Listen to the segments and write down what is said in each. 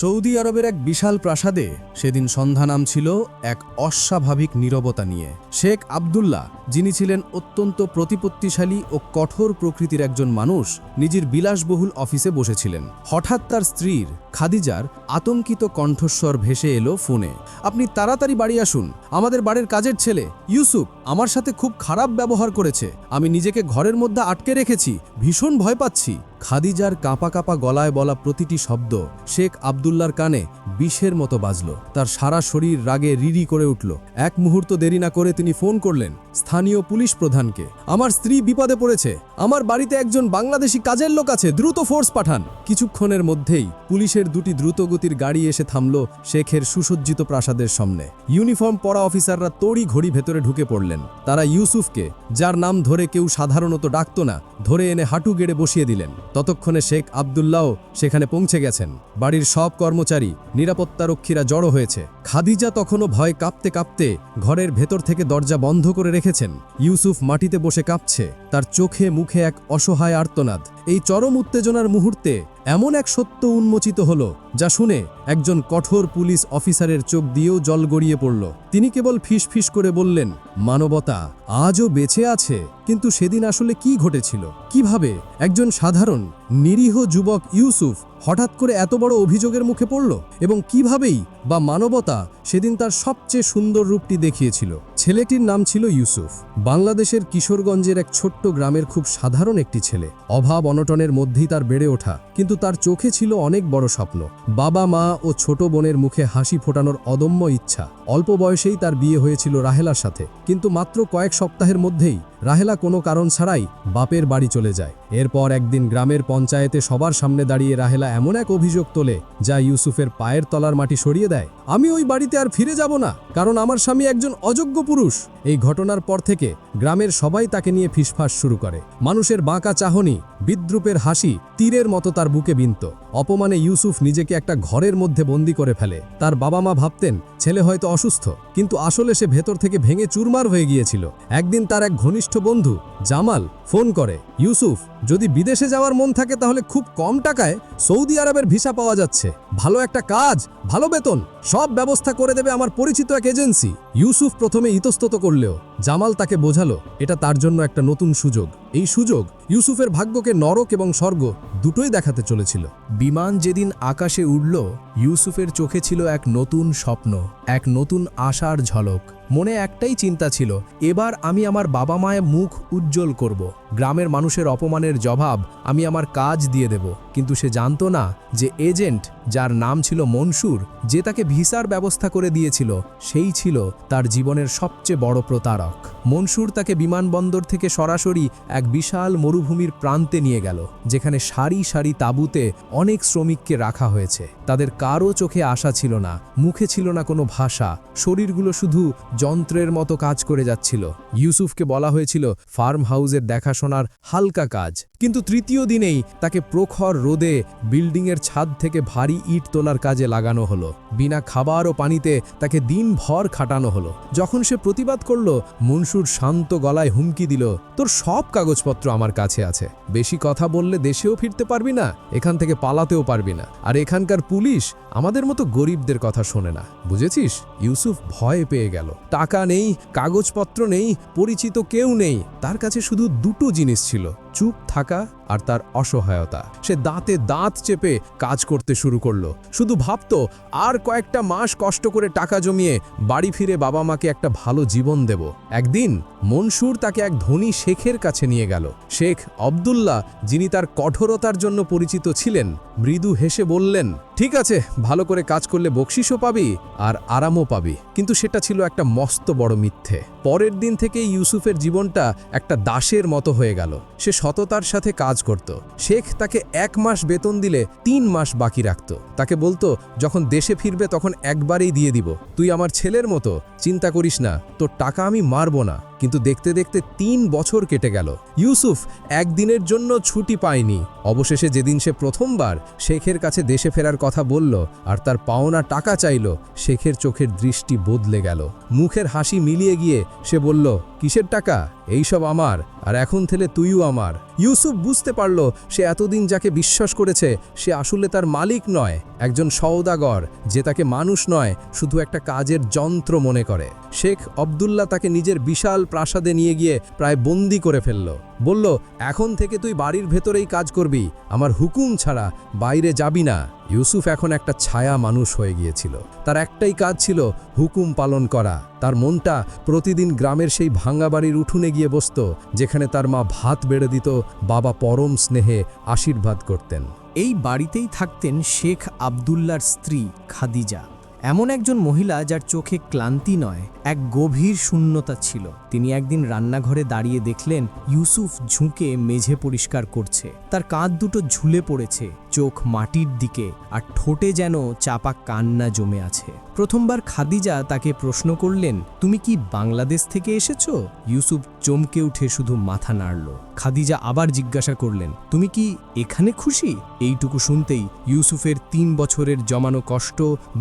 Saudi আরবের এক বিশাল প্রাসাদে সেদিন সন্ধ্যা নাম ছিল এক অস্বাভাবিক নীরবতা নিয়ে। শেখ আবদুল্লাহ, যিনি ছিলেন অত্যন্ত প্রতিপত্তিশালী ও কঠোর প্রকৃতির একজন মানুষ, নিজের বিলাসবহুল অফিসে বসেছিলেন। হঠাৎ তার স্ত্রীর, খাদিজার, আতঙ্কিত কণ্ঠস্বর ভেসে এলো ফোনে। আপনি তাড়াতাড়ি বাড়ি আসুন, আমাদের বাড়ির কাজের ছেলে, ইউসুফ, আমার সাথে খুব খারাপ ব্যবহার করেছে। আমি নিজেকে ঘরের মধ্যে আটকে রেখেছি, ভীষণ ভয় পাচ্ছি। খাদিজার কাঁপা কাঁপা গলায় বলা প্রতিটি শব্দ শেখ আবদুল্লার কানে বিষের মতো বাজল। তার সারা শরীর রাগে রিরি করে উঠল। এক মুহূর্ত দেরি না করে তিনি ফোন করলেন স্থানীয় পুলিশ প্রধানকে। আমার স্ত্রী বিপদে পড়েছে। আমার বাড়িতে একজন বাংলাদেশি কাজের লোক আছে, দ্রুত ফোর্স পাঠান। কিছুক্ষণের মধ্যেই পুলিশের দুটি দ্রুতগতির গাড়ি এসে থামল শেখের সুসজ্জিত প্রাসাদের সামনে। ইউনিফর্ম পরা অফিসাররা তড়ি ঘড়ি ভেতরে ঢুকে পড়লেন। তারা ইউসুফকে, যার নাম ধরে কেউ সাধারণত ডাকত না, ধরে এনে হাঁটু গেড়ে বসিয়ে দিলেন। ততক্ষণে শেখ আবদুল্লাও সেখানে পৌঁছে গেছেন। বাড়ির সব কর্মচারী, নিরাপত্তারক্ষীরা জড়ো হয়েছে। খাদিজা তখনও ভয় কাঁপতে কাঁপতে ঘরের ভেতর থেকে দরজা বন্ধ করে রেখেছেন। ইউসুফ মাটিতে বসে কাঁপছে। তার চোখে মুখে এক অসহায় আর্তনাদ। এই চরম উত্তেজনার মুহূর্তে এমন এক সত্য উন্মোচিত হল, যা শুনে একজন কঠোর পুলিশ অফিসারের চোখ দিয়েও জল গড়িয়ে পড়ল। তিনি কেবল ফিস ফিস করে বললেন মানবতা আজও বেঁচে আছে, কিন্তু সেদিন আসলে কি ঘটেছিল? কীভাবে? একজন সাধারণ, নিরীহ যুবক ইউসুফ হঠাৎ করে এত বড় অভিযোগের মুখে পড়ল? এবং কিভাবেই বা মানবতা সেদিন তার সবচেয়ে সুন্দর রূপটি দেখিয়েছিল? ছেলেটির নাম ছিল ইউসুফ। বাংলাদেশের কিশোরগঞ্জের এক ছোট্ট গ্রামের খুব সাধারণ একটি ছেলে। অভাব অনটনের মধ্যেই তার বেড়ে ওঠা, কিন্তু তার চোখে ছিল অনেক বড় স্বপ্ন। বাবা, মা ও ছোট বোনের মুখে হাসি ফোটানোর অদম্য ইচ্ছা। অল্প বয়সেই তার বিয়ে হয়েছিল রাহেলার সাথে। কিন্তু মাত্র কয়েক সপ্তাহের মধ্যেই রাহেলা কোনো কারণ ছাড়াই বাপের বাড়ি চলে যায়। এরপর একদিন গ্রামের পঞ্চায়েতে সবার সামনে দাঁড়িয়ে রাহেলা এমন এক অভিযোগ তোলে, যা ইউসুফের পায়ের তলার মাটি সরিয়ে দেয়, আমি ওই বাড়িতে আর ফিরে যাব না। কারণ আমার স্বামী একজন অযোগ্য পুরুষ। এই ঘটনার পর থেকে গ্রামের সবাই তাকে নিয়ে ফিসফাস শুরু করে। মানুষের বাঁকা চাহনি, বিদ্রুপের হাসি, তীরের মতো তার বুকে বিনত। অপমানে ইউসুফ নিজেকে একটা ঘরের মধ্যে বন্দি করে ফেলে। তার বাবা মা ভাবতেন, ছেলে হয়তো অসুস্থ, কিন্তু আসলে সে ভেতর থেকে ভেঙে চুরমার হয়ে গিয়েছিল। একদিন তার এক ঘনিষ্ঠ বন্ধু, জামাল ফোন করে, ইউসুফ, যদি বিদেশে যাওয়ার মন থাকে তাহলে খুব কম টাকায় সৌদি আরবের ভিসা পাওয়া যাচ্ছে। ভালো একটা কাজ, ভালো বেতন, সব ব্যবস্থা করে দেবে আমার পরিচিত এক এজেন্সি। ইউসুফ প্রথমে ইতস্তত করলেও জামাল তাকে বোঝালো, এটা তার জন্য একটা নতুন সুযোগ। এই সুযোগ ইউসুফের ভাগ্যকে নরক এবং স্বর্গ দুটোই দেখাতে চলেছিল। বিমান যেদিন আকাশে উড়ল, ইউসুফের চোখে ছিল এক নতুন স্বপ্ন, এক নতুন আশার ঝলক। মনে একটাই চিন্তা ছিল এবার আমি আমার বাবা মায়ের মুখ উজ্জ্বল করব। গ্রামের মানুষের অপমানের জবাব আমি আমার কাজ দিয়ে দেব। কিন্তু সে জানতো না যে এজেন্ট যার নাম ছিল মনসুর, যে তাকে ভিসার ব্যবস্থা করে দিয়েছিল, সেই ছিল তার জীবনের সবচেয়ে বড় প্রতারক। মনসুর তাকে বিমানবন্দর থেকে সরাসরি এক বিশাল মরুভূমির প্রান্তে নিয়ে গেল, যেখানে সারি সারি তাঁবুতে অনেক শ্রমিককে রাখা হয়েছে। তাদের কারও চোখে আশা ছিল না, মুখে ছিল না কোনো ভাষা, শরীরগুলো শুধু যন্ত্রের মতো কাজ করে যাচ্ছিল। ইউসুফকে বলা হয়েছিল, ফার্ম হাউসের দেখাশোনার হালকা কাজ। কিন্তু তৃতীয় দিনেই তাকে প্রখর রোদে বিল্ডিংয়ের ছাদ থেকে ভারী ইট তোলার কাজে লাগানো হলো। বিনা খাবার ও পানিতে তাকে দিনভর খাটানো হলো। যখন সে প্রতিবাদ করল, মনসুর শান্ত গলায় হুমকি দিল, তোর সব কাগজপত্র আমার কাছে আছে। বেশি কথা বললে দেশেও ফিরতে পারবি না, এখান থেকে পালাতেও পারবি না। আর এখানকার পুলিশ আমাদের মতো গরিবদের কথা শোনে না। বুঝেছিস? ইউসুফ ভয় পেয়ে গেল। টাকা নেই, কাগজপত্র নেই, পরিচিত কেউ নেই। তার কাছে শুধু দুটো জিনিস ছিল। চুপ থাকা আর তার অসহায়তা। সে দাঁতে দাঁত চেপে কাজ করতে শুরু করল। শুধু ভাবতো, আর কয়েকটা মাস কষ্ট করে টাকা জমিয়ে বাড়ি ফিরে বাবা মাকে একটা ভালো জীবন দেব। একদিন মনসুর তাকে এক ধনী শেখের কাছে নিয়ে গেল। শেখ আবদুল্লাহ, যিনি তার কঠোরতার জন্য পরিচিত ছিলেন, মৃদু হেসে বললেন, ঠিক আছে, ভালো করে কাজ করলে বকশিসও পাবি আর আরামও পাবি। কিন্তু সেটা ছিল একটা মস্ত বড় মিথ্যে। পরের দিন থেকে ইউসুফের জীবনটা একটা দাসের মতো হয়ে গেল। সে সততার সাথে কাজ করত। শেখ তাকে এক মাস বেতন দিলে তিন মাস বাকি রাখত। তাকে বলতো, যখন দেশে ফিরবে তখন একবারেই দিয়ে দিব। তুই আমার ছেলের মতো, চিন্তা করিস না, তোর টাকা আমি মারব না। কিন্তু দেখতে দেখতে তিন বছর কেটে গেল। ইউসুফ একদিনের জন্য ছুটি পায়নি। অবশেষে যেদিন সে প্রথমবার শেখের কাছে দেশে ফেরার কথা বলল আর তার পাওনা টাকা চাইল, শেখের চোখের দৃষ্টি বদলে গেল। মুখের হাসি মিলিয়ে গিয়ে সে বলল, কিসের টাকা? এইসব আমার, আর এখন থেকে তুইও আমার। ইউসুফ বুঝতে বুঝতে পারল, সে এতদিন যাকে বিশ্বাস করেছে, সে আসলে তার মালিক নয়, একজন সওদাগর, যে তাকে মানুষ নয়, শুধু একটা কাজের যন্ত্র মনে করে। শেখ আবদুল্লাহ তাকে নিজের বিশাল প্রাসাদে নিয়ে গিয়ে প্রায় বন্দি করে ফেলল। বলল, এখন থেকে তুই বাড়ির ভেতরেই কাজ করবি। আমার হুকুম ছাড়া বাইরে যাবি না। ইউসুফ এখন একটা ছায়া মানুষ হয়ে গিয়েছিল। তার একটাই কাজ ছিল হুকুম পালন করা। তার মনটা প্রতিদিন গ্রামের সেই ভাঙ্গা বাড়ির উঠুনে গিয়ে বসত, যেখানে তার মা ভাত বেড়ে দিত, বাবা পরম স্নেহে আশীর্বাদ করতেন। এই বাড়িতেই থাকতেন শেখ আবদুল্লার স্ত্রী খাদিজা। এমন একজন মহিলা যার চোখে ক্লান্তি নয়, এক গভীর শূন্যতা ছিল। তিনি একদিন রান্নাঘরে দাঁড়িয়ে দেখলেন, ইউসুফ ঝুঁকে মেঝে পরিষ্কার করছে। তার কাঁধ দুটো ঝুলে পড়েছে। চোখ মাটির দিকে আর ঠোঁটে যেন চাপা কান্না জমে আছে। প্রথমবার খাদিজা তাকে প্রশ্ন করলেন, তুমি কি বাংলাদেশ থেকে এসেছ? ইউসুফ চমকে উঠে শুধু মাথা নাড়ল। খাদিজা আবার জিজ্ঞাসা করলেন, তুমি কি এখানে খুশি? এইটুকু শুনতেই ইউসুফের তিন বছরের জমানো কষ্ট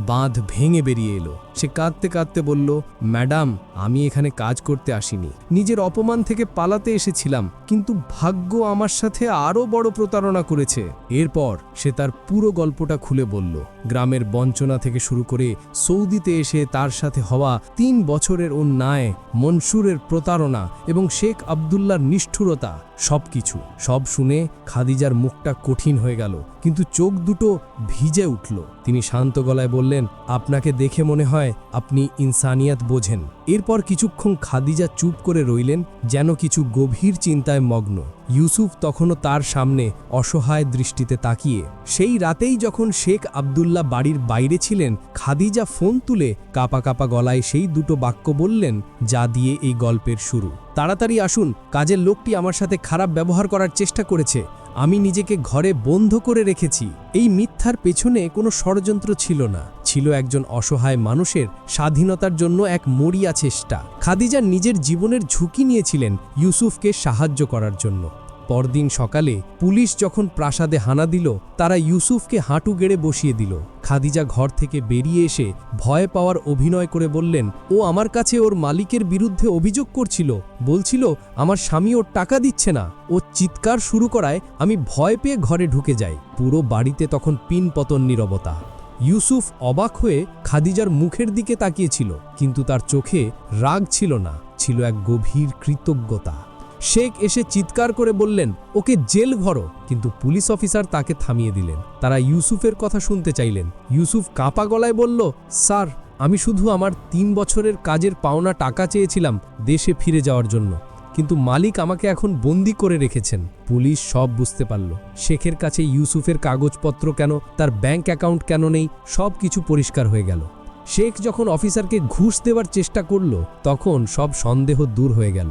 বাঁধ ভেঙে বেরিয়ে এলো। সে কাঁদতে কাঁদতে বলল, ম্যাডাম, আমি এখানে কাজ করতে আসিনি। নিজের অপমান থেকে পালাতে এসেছিলাম, কিন্তু ভাগ্য আমার সাথে আরও বড় প্রতারণা করেছে। এরপর সে তার পুরো গল্পটা খুলে বলল। গ্রামের বঞ্চনা থেকে শুরু করে সৌদিতে এসে তার সাথে হওয়া তিন বছরের অন্যায়, মনসুরের প্রতারণা এবং শেখ আবদুল্লার নিষ্ঠুরতা সবকিছু, সব শুনে খাদিজার মুখটা কঠিন হয়ে গেল, কিন্তু চোখ দুটো ভিজে উঠল। তিনি শান্ত গলায় বললেন, আপনাকে দেখে মনে হয় আপনি ইনসানিয়াত বোঝেন। এরপর কিছুক্ষণ খাদিজা চুপ করে রইলেন, যেন কিছু গভীর চিন্তায় মগ্ন। ইউসুফ তখনও তার সামনে অসহায় দৃষ্টিতে তাকিয়ে। সেই রাতেই যখন শেখ আবদুল্লাহ বাড়ির বাইরে ছিলেন, খাদিজা ফোন তুলে কাপা কাপা গলায় সেই দুটো বাক্য বললেন, যা দিয়ে এই গল্পের শুরু। তাড়াতাড়ি আসুন, কাজের লোকটি আমার সাথে খারাপ ব্যবহার করার চেষ্টা করেছে। আমি নিজেকে ঘরে বন্ধ করে রেখেছি। এই মিথ্যার পেছনে কোনো ষড়যন্ত্র ছিল না। ছিল একজন অসহায় মানুষের স্বাধীনতার জন্য এক মরিয়া চেষ্টা। খাদিজা নিজের জীবনের ঝুঁকি নিয়েছিলেন ইউসুফকে সাহায্য করার জন্য। পরদিন সকালে পুলিশ যখন প্রাসাদে হানা দিল, তারা ইউসুফকে হাঁটু গেড়ে বসিয়ে দিল। খাদিজা ঘর থেকে বেরিয়ে এসে ভয় পাওয়ার অভিনয় করে বললেন, ও আমার কাছে ওর মালিকের বিরুদ্ধে অভিযোগ করছিল। বলছিল, আমার স্বামী ওর টাকা দিচ্ছে না। ও চিৎকার শুরু করায় আমি ভয় পেয়ে ঘরে ঢুকে যাই। পুরো বাড়িতে তখন পিন পতন নীরবতা। ইউসুফ অবাক হয়ে খাদিজার মুখের দিকে তাকিয়েছিল, কিন্তু তার চোখে রাগ ছিল না। ছিল এক গভীর কৃতজ্ঞতা। শেখ এসে চিৎকার করে বললেন, ওকে জেল ভরো। কিন্তু পুলিশ অফিসার তাকে থামিয়ে দিলেন। তারা ইউসুফের কথা শুনতে চাইলেন। ইউসুফ কাপা গলায় বলল, স্যার, আমি শুধু আমার তিন বছরের কাজের পাওনা টাকা চেয়েছিলাম দেশে ফিরে যাওয়ার জন্য। কিন্তু মালিক আমাকে এখন বন্দি করে রেখেছেন। পুলিশ সব বুঝতে পারল। শেখের কাছে ইউসুফের কাগজপত্র কেন, তার ব্যাংক অ্যাকাউন্ট কেন নেই, সব কিছু পরিষ্কার হয়ে গেল। শেখ যখন অফিসারকে ঘুষ দেওয়ার চেষ্টা করল, তখন সব সন্দেহ দূর হয়ে গেল।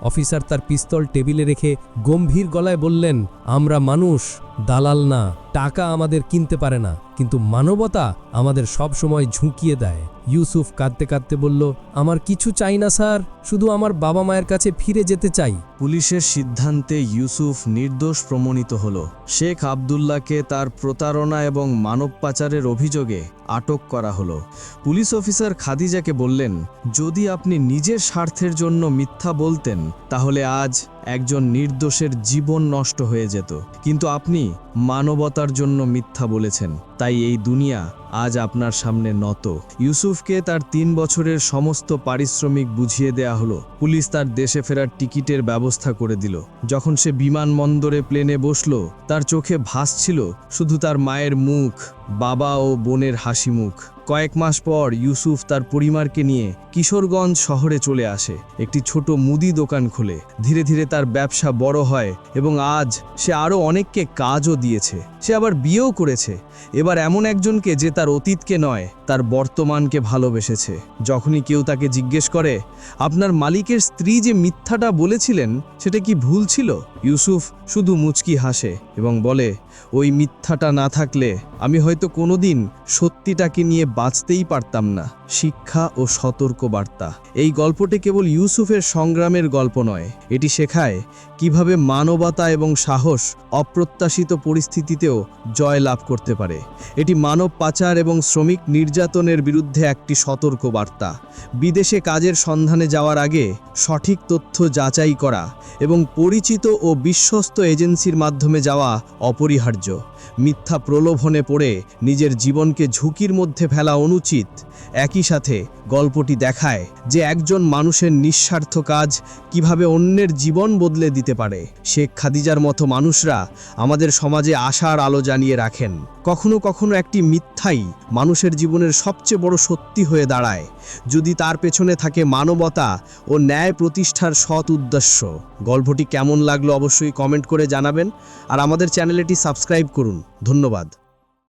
অফিসার তার পিস্তল টেবিলে রেখে গম্ভীর গলায় বললেন আমরা মানুষ দালাল না, টাকা আমাদের কিনতে পারে না, কিন্তু মানবতা আমাদের সব সময় ঝুঁকিয়ে দেয়। ইউসুফ কাঁদতে কাঁদতে বলল, আমার কিছু চাই না, স্যার, শুধু আমার বাবা মায়ের কাছে ফিরে যেতে চাই। পুলিশের সিদ্ধান্তে ইউসুফ নির্দোষ প্রমাণিত হল। শেখ আবদুল্লাহকে তার প্রতারণা এবং মানব পাচারের অভিযোগে আটক করা হলো। পুলিশ অফিসার খাদিজাকে বললেন, যদি আপনি নিজের স্বার্থের জন্য মিথ্যা বলতেন, তাহলে আজ একজন নির্দোষের জীবন নষ্ট হয়ে যেত। কিন্তু আপনি মানবতার জন্য মিথ্যা বলেছেন, তাই এই দুনিয়া আজ আপনার সামনে নত। ইউসুফকে তার তিন বছরের সমস্ত পারিশ্রমিক বুঝিয়ে দেয়া হলো। পুলিশ তার দেশে ফেরার টিকিটের ব্যবস্থা করে দিল। যখন সে বিমানবন্দরে প্লেনে বসল, তার চোখে ভাসছিল শুধু তার মায়ের মুখ, বাবা ও বোনের হাসি মুখ। কয়েক মাস পর ইউসুফ তার পরিবারকে নিয়ে কিশোরগঞ্জ শহরে চলে আসে। একটি ছোট মুদি দোকান খুলে। ধীরে ধীরে তার ব্যবসা বড় হয় এবং আজ সে আরও অনেককে কাজও দিয়েছে। সে আবার বিয়েও করেছে। এবার এমন একজনকে যে তার অতীতকে নয়, তার বর্তমানকে ভালোবেসেছে। যখনই কেউ তাকে জিজ্ঞেস করে, আপনার মালিকের স্ত্রী যে মিথ্যাটা বলেছিলেন, সেটা কি ভুল ছিল? ইউসুফ শুধু মুচকি হাসে এবং বলে, ওই মিথ্যাটা না থাকলে আমি হয়তো কোনোদিন সত্যিটাকে নিয়ে বাঁচতেই পারতাম না। শিক্ষা ও সতর্ক বার্তা এই গল্পটি কেবল ইউসুফের সংগ্রামের গল্প নয়, এটি শেখায় কীভাবে মানবতা এবং সাহস অপ্রত্যাশিত পরিস্থিতিতেও জয় লাভ করতে পারে। এটি মানব পাচার এবং শ্রমিক নির্যাতনের বিরুদ্ধে একটি সতর্ক বার্তা বিদেশে কাজের সন্ধানে যাওয়ার আগে সঠিক তথ্য যাচাই করা এবং পরিচিত ও বিশ্বস্ত এজেন্সির মাধ্যমে যাওয়া অপরিহার্য। মিথ্যা প্রলোভনে পড়ে নিজের জীবনকে ঝুঁকির মধ্যে ফেলা অনুচিত একই সাথে গল্পটি দেখায় যে একজন মানুষের নিঃস্বার্থ কাজ কীভাবে অন্যের জীবন বদলে দিতে পারে। শেখ খাদিজার মতো মানুষরা আমাদের সমাজে আশার আলো জানিয়ে রাখেন। কখনো কখনো একটি মিথ্যাই মানুষের জীবনের সবচেয়ে বড় সত্যি হয়ে দাঁড়ায়। যদি তার পেছনে থাকে মানবতা ও ন্যায় প্রতিষ্ঠার সৎ উদ্দেশ্য। গল্পটি কেমন লাগল অবশ্যই কমেন্ট করে জানাবেন। আর আমাদের চ্যানেলটি সাবস্ক্রাইব করুন। ধন্যবাদ।